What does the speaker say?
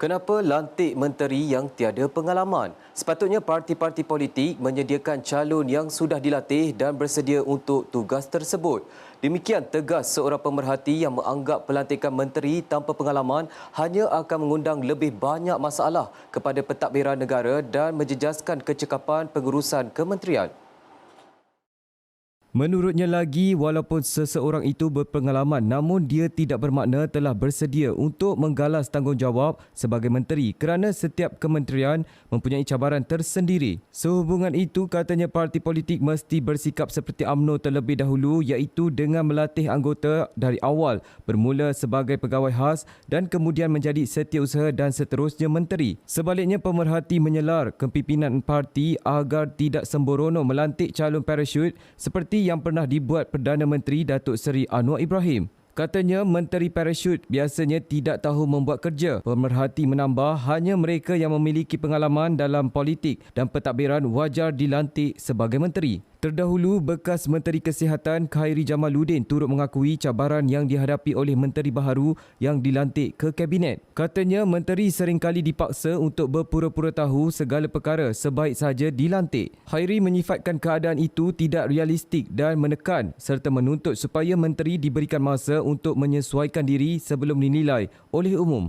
Kenapa lantik menteri yang tiada pengalaman? Sepatutnya parti-parti politik menyediakan calon yang sudah dilatih dan bersedia untuk tugas tersebut. Demikian tegas seorang pemerhati yang menganggap pelantikan menteri tanpa pengalaman hanya akan mengundang lebih banyak masalah kepada pentadbiran negara dan menjejaskan kecekapan pengurusan kementerian. Menurutnya lagi, walaupun seseorang itu berpengalaman namun dia tidak bermakna telah bersedia untuk menggalas tanggungjawab sebagai menteri kerana setiap kementerian mempunyai cabaran tersendiri. Sehubungan itu, katanya parti politik mesti bersikap seperti AMNO terlebih dahulu iaitu dengan melatih anggota dari awal bermula sebagai pegawai khas dan kemudian menjadi setiausaha dan seterusnya menteri. Sebaliknya, pemerhati menyelar kepimpinan parti agar tidak sembrono melantik calon parachute seperti yang pernah dibuat Perdana Menteri Datuk Seri Anwar Ibrahim. Katanya menteri parachute biasanya tidak tahu membuat kerja. Pemerhati menambah hanya mereka yang memiliki pengalaman dalam politik dan pentadbiran wajar dilantik sebagai menteri. Terdahulu, bekas Menteri Kesihatan Khairi Jamaluddin turut mengakui cabaran yang dihadapi oleh menteri baharu yang dilantik ke Kabinet. Katanya menteri seringkali dipaksa untuk berpura-pura tahu segala perkara sebaik saja dilantik. Khairi menyifatkan keadaan itu tidak realistik dan menekan serta menuntut supaya menteri diberikan masa untuk menyesuaikan diri sebelum dinilai oleh umum.